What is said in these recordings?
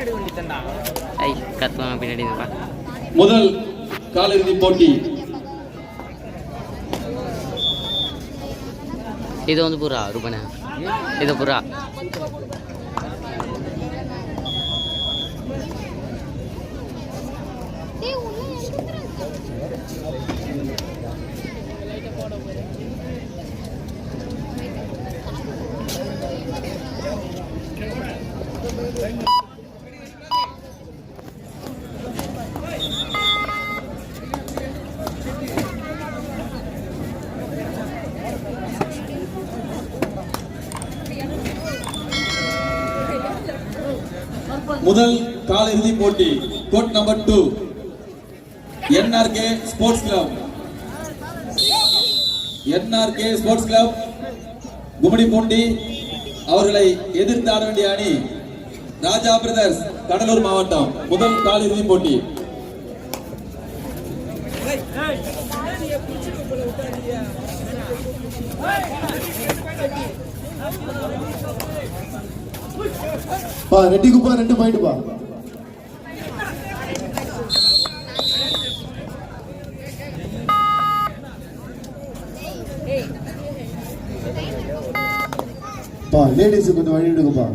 ஐ கத்துவாங்க பின்னாடி முதல் காலிறுதி போட்டி. இது வந்து புறா ரூபாண்ணா இது புறா. முதல் காலிறுதி போட்டி court number two NRK sports club NRK sports club Gummidipoondi அவர்களை எதிர்த்து ஆட வேண்டிய அணி ராஜா பிரதர்ஸ் கடலூர் மாவட்டம். முதல் காலிறுதி போட்டி. பா ரெட்டிக்குப்பா ரெண்டு பாயிண்ட் பா. பா லேடிஸ் கொஞ்சம் வழி விடுங்கப்பா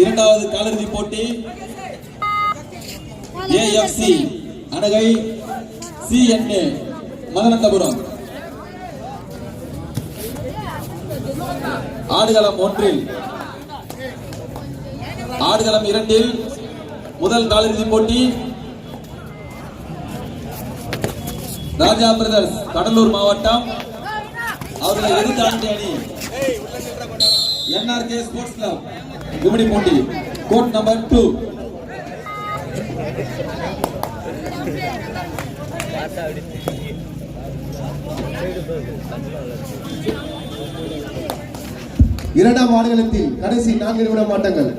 இரண்டாவது காலிறுதி போட்டி ஏஎஃப்சி அணகை சிஎன்ஏ மதனந்தபுரம். ஆடுகளம் ஒன்றில் ஆடுகளம் இரண்டில் முதல் காலிறுதி போட்டி. ராஜா பிரதர்ஸ் கடலூர் மாவட்டம். அவர்களை எதிர்த்து ஆடிய அணி NRK sports club Gummidi court number two இரண்டாம் ஆடுகளத்தில் கடைசி நான்கு நிமிட மாட்டங்கள்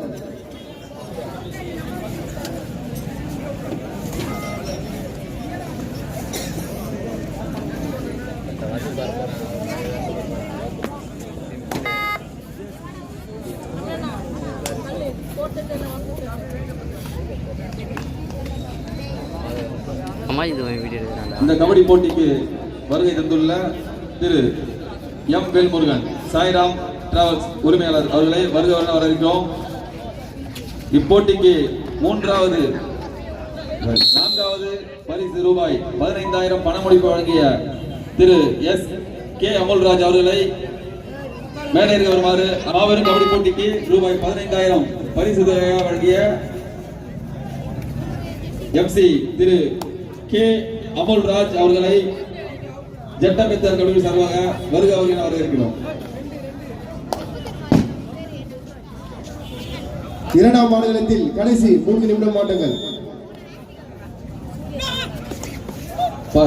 அம்மா இது வீடியோ எடுக்கிறாண்டா இந்த கபடி போட்டிக்கு வருகை தந்துள்ள திரு எம் வேல்முருகன் சாய்ராம் டிராவல்ஸ் உரிமையாளர் அவர்களை வருக வர வரவேற்கிறோம். இப்போட்டிக்கு மூன்றாவது நான்காவது பரிசு ரூபாய் பதினைந்தாயிரம் பணமுடிப்பு வழங்கிய திரு எஸ் கே அமல்ராஜ் அவர்களை மேடைக்கு வருமாறு மாபெரும் கபடி போட்டிக்கு ரூபாய் பதினைந்தாயிரம் பரிசு தொகையாக வழங்கிய எம்சி திரு கே அமுல்ராஜ் அவர்களை ஜட்டமித்தர் கல்லூரி சார்பாக வருக வருகிற வரவேற்கிறோம். இரண்டாம் மாநிலத்தில் கடைசி மூன்று நிமிடம் ஆட்டங்கள்.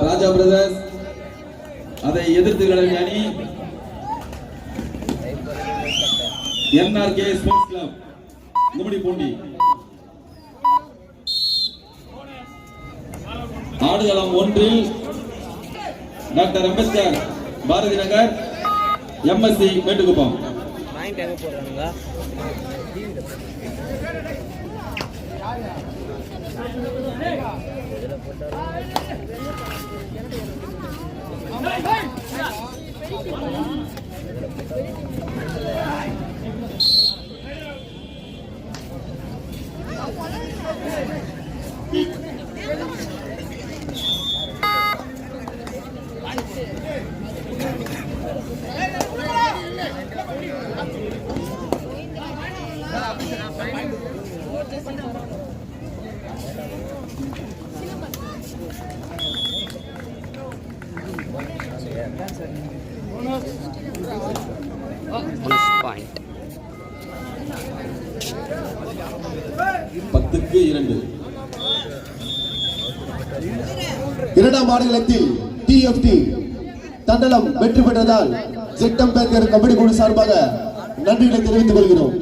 ராஜா பிரதர்ஸ் அதை எதிர்த்து கிளம்பிய அணி NRK sports club Gummidipoondi ஆடுகளம் ஒன்றில் டாக்டர் அம்பேத்கர் பாரதி நகர் எம்எஸ்சி மேட்டுக்குப்பம். மாநிலத்தில் டிஎஃப்டி தண்டலம் வெற்றி பெற்றதால் சிட்டம் பேக்கர் கபடி குழு சார்பாக நன்றிகளை தெரிவித்துக் கொள்கிறோம்.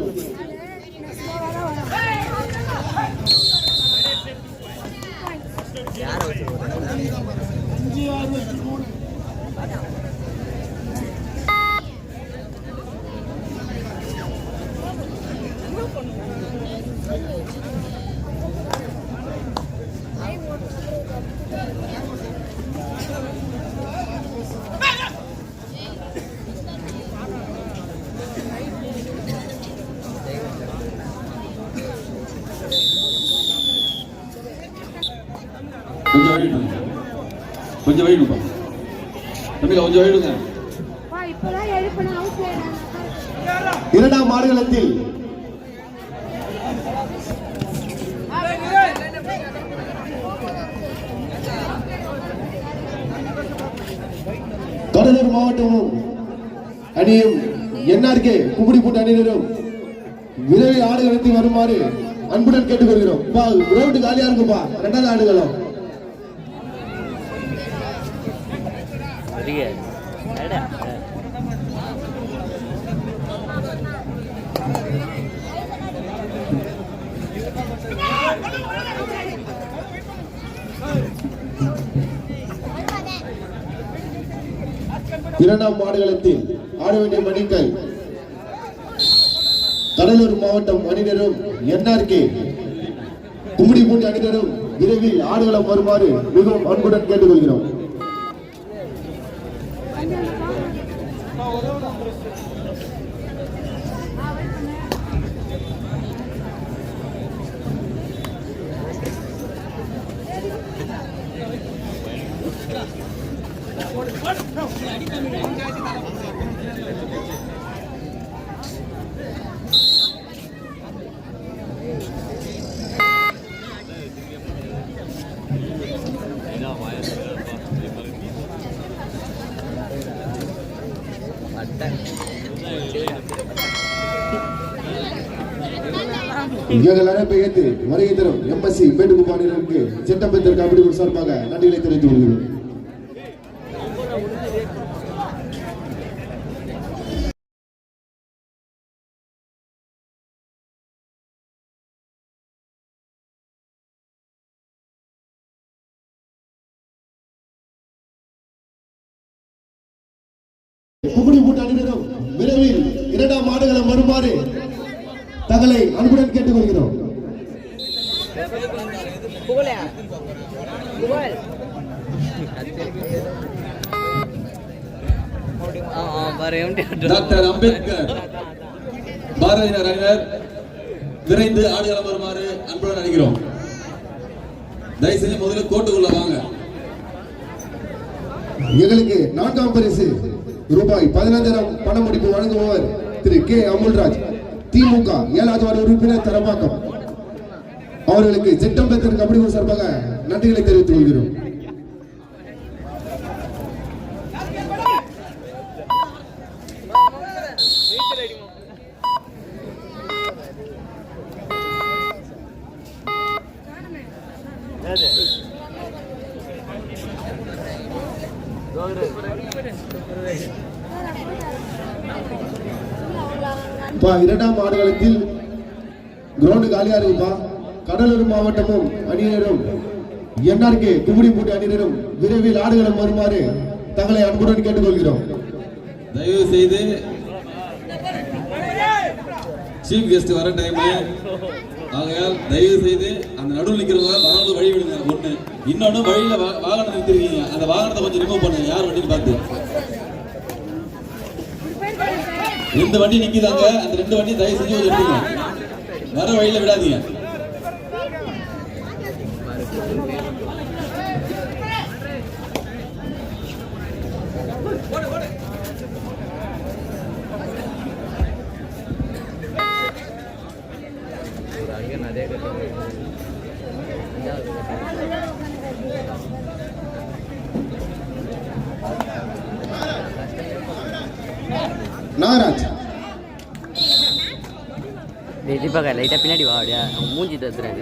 கொஞ்சம் வெயிடுப்பா தம்பி கொஞ்சம் வெயிடுங்க வா இப்பதான் எழுப்பின அவுட் இரண்டாம் ஆடுகளத்தில் கடலூர் மாவட்டமும் அணியும் என்ஆர்கே கும்படிப்பூட்டு அணியினரும் விரைவில் ஆடுகளத்தில் வருமாறு அன்புடன் கேட்டுக்கொள்கிறோம். கிரவுண்டு காலியா இருக்குப்பா ரெண்டாவது ஆடுகளம். சரியா இரண்டாம் ஆடுகளத்தில் ஆட வேண்டிய மணிகள் கடலூர் மாவட்டம் அணியினரும் என்ஆர்கே. கும்மிடிப்பூண்டி அணியினரும் விரைவில் ஆடுகளம் வருமாறு மிகவும் அன்புடன் கேட்டுக்கொள்கிறோம். எங்கள் அழைப்பை வருகை தரும் எம்எஸ்சி மேட்டுக்குப்ப அணியினருக்கு செட்டம்பெத்தர் கபடி குழு சார்பாக நன்றிகளை தெரிவித்துக் கொள்கிறோம் கும்படி பூட்டு அணியினரும் விரைவில் இரண்டாம் ஆடுகளம் வருமாறு தங்களை அன்புடன் கேட்டுக்கொள்கிறோம். டாக்டர் அம்பேத்கர் பாரதியார் அறிஞர் விரைந்து ஆடுகளம் வருமாறு அன்புடன் அழைக்கிறோம் தயவு செஞ்சு முதல்ல கோட்டுக்குள்ள வாங்க. எங்களுக்கு நான்காம் பரிசு. ரூபாய் பதினைந்தாயிரம் பண முடிப்பு வழங்குபவர் திரு கே அமுல்ராஜ். திமுக ஏழாவது வார்டு உறுப்பினர் தரமாக்கம் அவர்களுக்கு செட்டம்பெத்தர் கபடி சார்பாக நன்றிகளை தெரிவித்துக் கொள்கிறோம். பா இரண்டாம் ஆடுகளத்தில் கிரவுண்டு காலியா இருக்குப்பா கடலூர் மாவட்டமும் அணியினரும் என்ஆர்கே கும்படி பூட்டி அணியினரும் விரைவில் ஆடுகளம் வருமாறு தங்களை அன்புடன் கேட்டுக்கொள்கிறோம். தயவு செய்து சீஃப் கெஸ்ட் வர டைம் ஆகையால் தயவு செய்து அந்த நடுவில் நிக்கிறவங்க வாகனத்தை வழி விடுங்க ஒண்ணு. இன்னொன்னு வழியில வாகனம் நிறுத்திருக்கீங்க அந்த வாகனத்தை கொஞ்சம் ரிமூவ் பண்ணுங்க. யார் வண்டின்னு பார்த்து. ரெண்டு வண்டி நிக்குதாங்க அந்த ரெண்டு வண்டி தயவு செஞ்சு கொஞ்சம் எடுத்துங்க வர வழியில விடாதீங்க. நாகராஜ் டேய், தீபகா, ஆ பின்னாடி வா அப்படியே. மூஞ்சி தத்துறேன்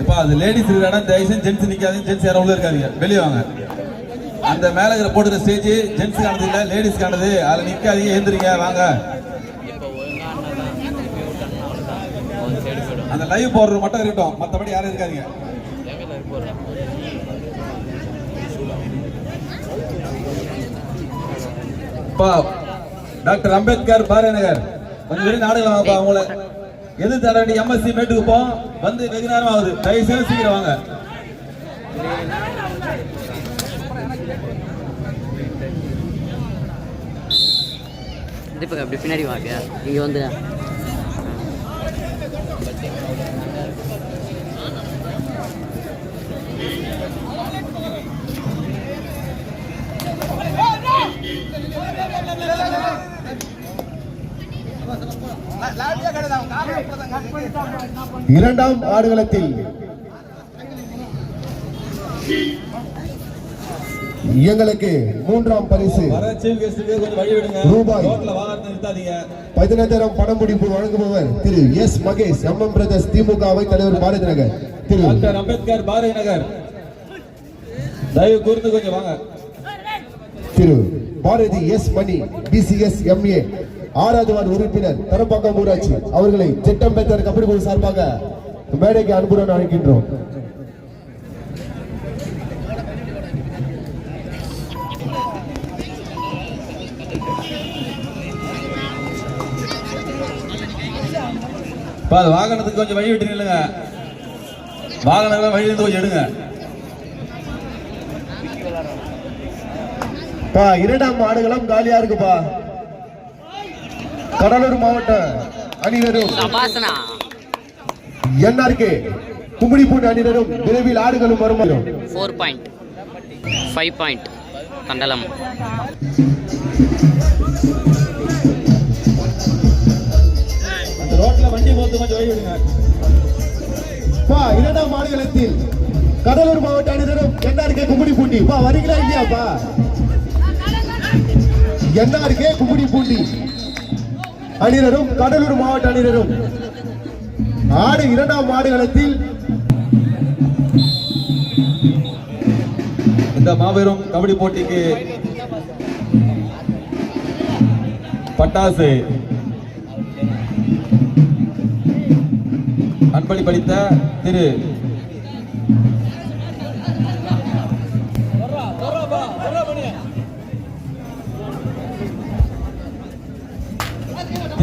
இப்போ அது லேடிஸ் இருக்கிற இடம் தயவு செஞ்சு ஜென்ஸ் நிக்காதீங்க. ஜென்ஸ் யாரும் உள்ள இருக்காதீங்க. வெளியே வாங்க. அந்த மேல போட்டுற ஸ்டேஜ் ஜென்ஸ் காணது இல்ல லேடிஸ் காணது அதுல நிக்காதீங்க ஏந்திரிங்க வாங்க. அந்த லைவ் போடுறது மட்டும் இருக்கட்டும். மற்றபடி யாரும் இருக்காதீங்க. டாக்டர் அம்பேத்கர் பாரதிநகர் கொஞ்சம் வெளியே நாடுகள் வாங்கப்பா அவங்கள. எது தர வேண்டிய எம்எஸ்சி மேட்டுக்கு போ. வந்து வெகு நேரம் ஆகுது. தயவு செய்து சீக்கிரம் வாங்க. கண்டிப்பாக அப்படி பின்னாடி வாங்க. இங்கே வந்து இரண்டாம் ஆடுகளத்தில் எங்களுக்கு மூன்றாம் பரிசு. ரூபாய். பதினைந்தாயிரம் பணம் முடிப்பு வழங்குபவர் Thiru S Mahesh M M brothers DMK அவை தலைவர் பாரதி நகர். திரு அம்பேத்கர் பாரதி நகர். தயவு கூர்ந்து கொஞ்சம் வாங்க. Thiru Bharathi S Mani PCS MA ஆறாவது வார்டு உறுப்பினர் தரப்பாக்கம் ஊராட்சி அவர்களை திட்டம் பெற்ற கபடி குழு சார்பாக மேடைக்கு அன்புடன் அழைக்கின்றோம். இப்ப அது வாகனத்துக்கு கொஞ்சம் வழி விட்டு நில்லுங்க. வாகனங்களை வழி இருந்து கொஞ்சம் எடுங்க. பா இரண்டாம் ஆடுகளம் காலியா இருக்குப்பா. கடலூர் மாவட்ட அணியினரும் சபாசனா என்ஆர்கே கும்மிடிப்பூண்டி அணியினரும் விரைவில் ஆடுகளும் வரும் ஃபோர் பாயிண்ட் ஃபைவ் பாயிண்ட் கண்டலம். அந்த ரோட்ல வண்டி போட்டு கொஞ்சம் வழி விடுங்க பா இரண்டாம் ஆடுகளத்தில் கடலூர் மாவட்ட அணியினரும் என்ஆர்கே கும்மிடிப்பூண்டி பா வரீங்களா இல்லையாப்பா என்ஆர்கே கும்மிடிப்பூண்டி அணியினரும் கடலூர் மாவட்ட அணியினரும். ஆடு இரண்டாம் ஆடுகளத்தில் இந்த மாபெரும் கபடி போட்டிக்கு பட்டாசு. அன்பளிப்பளித்த திரு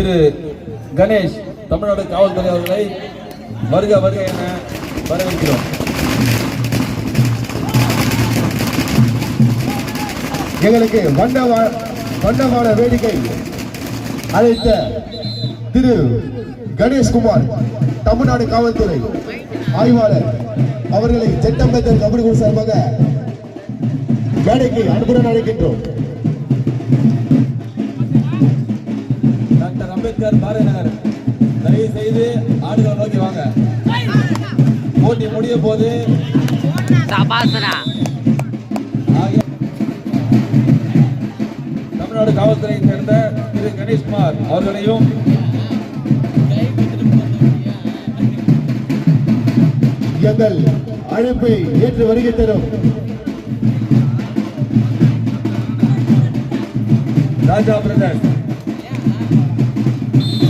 திரு கணேஷ் தமிழ்நாடு காவல்துறை அவர்களை வருக வருக என வரவேற்கிறோம். எங்களுக்கு வண்ணவா வண்ணமான வேடிக்கை அழைத்த திரு கணேஷ்குமார் தமிழ்நாடு காவல்துறை ஆய்வாளர். அவர்களை சட்டம் பெற்ற கபடி குழு சார்பாக மேடைக்கு அன்புடன் அழைக்கின்றோம். அம்பேத்கர் பாரதி நகர் தயவு செய்து ஆடுகளை நோக்கி வாங்க. போட்டி முடிய போது தமிழ்நாடு காவல்துறையை சேர்ந்த திரு கணேஷ்குமார் அவர்களையும் எங்கள் அழைப்பை ஏற்று வருகை தரும். ராஜா பிரதர்ஸ்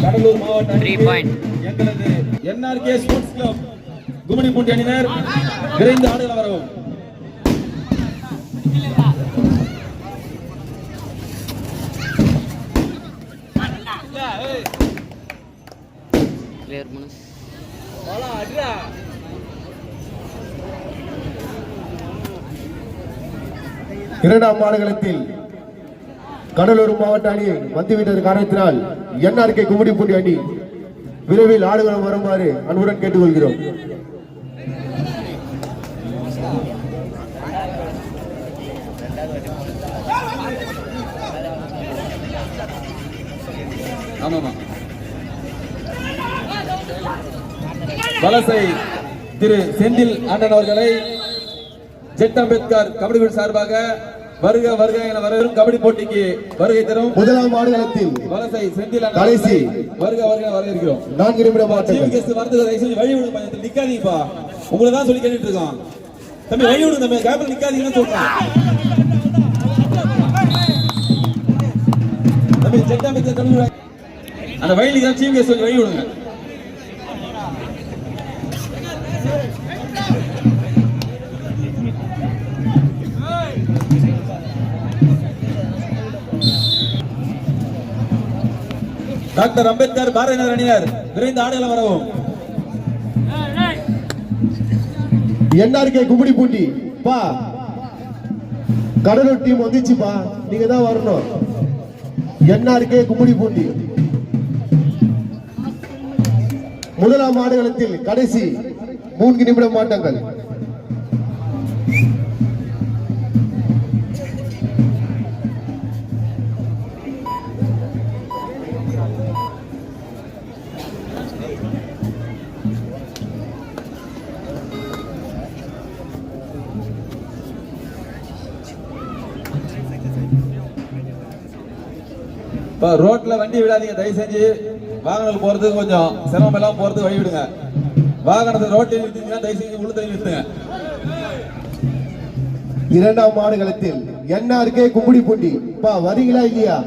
கடலூர் மாவட்ட Three அணிக்கு point. எங்களது என்ஆர்கே ஸ்போர்ட்ஸ் கிளப் கும்மிடிப்பூண்டி அணியினர் விரைந்து ஆடுகள் வரவும். கிளியர் இரண்டாம் ஆடுகளத்தில் கடலூர் மாவட்ட அணி வந்துவிட்டது காரணத்தினால் என்ஆர்கே கும்மிடிப்பூண்டி அணி விரைவில் ஆடுகளம் வருமாறு அன்புடன் கேட்டுக்கொள்கிறோம். வலசை திரு செந்தில் ஆண்டன் அவர்களை ஜெட் அம்பேத்கர் கபடி சார்பாக வருக வருக என வரவேறும் கபடி போட்டிக்கு வருகை தரும் முதலாம் ஆடுகளத்தில் வலசை செந்தில் கடைசி. வருக வருக வரவேற்கிறோம். நான்கு நிமிட மாற்றங்கள் கெஸ்ட் வரதுக்கு தயவு செஞ்சு வழி விடுங்க பையன். நிக்காதீங்கப்பா. உங்களை தான் சொல்லி கேட்டுட்டு இருக்கோம் தம்பி வழி விடுங்க தம்பி. கேப்ல நிக்காதீங்கன்னு சொல்றேன். தம்பி அம்பேத்கர் கபடி குழு அந்த வழியில தான் சீஃப் கெஸ்ட் வழி விடுங்க டாக்டர் அம்பேத்கர் பாரதிய நகர் அணியினர் விரைந்து ஆடுகளம் வரவும். என்ஆர்கே கும்மிடிப்பூண்டி பா. கடலூர் டீம் வந்துச்சுப்பா. நீங்க தான் வரணும். என்ஆர்கே கும்முடி பூண்டி முதலாம் ஆடுகளத்தில் கடைசி மூன்று நிமிடம் ஆட்டங்கள் இப்போ ரோட்டில் வண்டி விடாதீங்க தயவு செஞ்சு வாகனங்கள் போகிறதுக்கு கொஞ்சம் சிரமம் எல்லாம் போகிறதுக்கு வழி விடுங்க. வாகனத்தை ரோட்டில் நிறுத்திங்கன்னா தயவு செஞ்சு உள்ள தள்ளி நிறுத்துங்க. இரண்டாம் ஆடுகளத்தில் என்ஆர்கே கும்படி பூண்டி. பா வரீங்களா இல்லையா?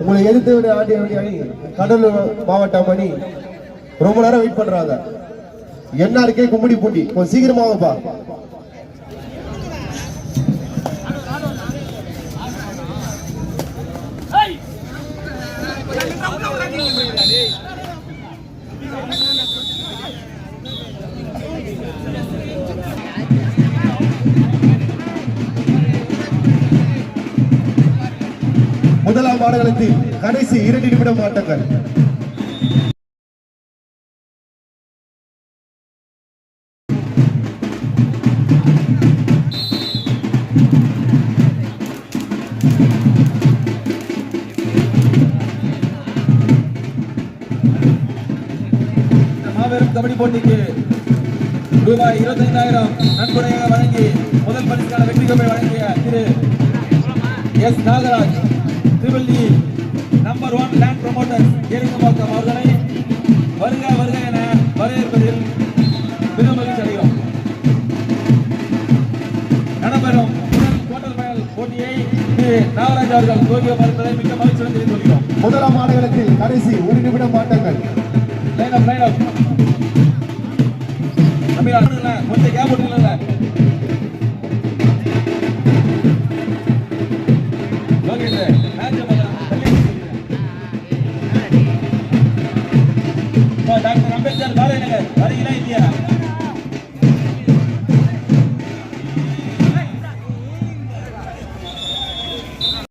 உங்களை எதிர்த்து விட ஆண்டிய வேண்டிய அணி கடலூர் மாவட்டம் அணி. ரொம்ப நேரம் வெயிட் பண்றாங்க. NRK Gummidipoondi. கொஞ்சம் சீக்கிரமாகப்பா. முதலாம் ஆடுகளத்தில் கடைசி இரண்டு நிமிடம் ஆட்டங்கள். மாபெரும் கபடி போட்டிக்கு ரூபாய் இருபத்தைந்தாயிரம் நன்கொடையாக வழங்கி முதல் பரிசுக்கான வெற்றி கோப்பை வழங்கிய Thiru S Nagaraj. E number one land promoters Eringambakkam அவர்களை வருக வருக என வரவேற்பதில் பெரும் மகிழ்ச்சி அடைகிறோம். நடைபெறும் முதல் குவார்டர் ஃபைனல் போட்டியை நாகராஜ் அவர்கள் துவக்கி பார்ப்பதை மிக்க மகிழ்ச்சியுடன் தெரிவித்துக் கொள்கிறோம். முதலாம் ஆடுகளத்தில் கடைசி ஒரு நிமிடம் ஆட்டங்கள் லைன் அப் லைன் அப் தம்பி அனுப்புங்க கொஞ்சம் கேப் Yeah.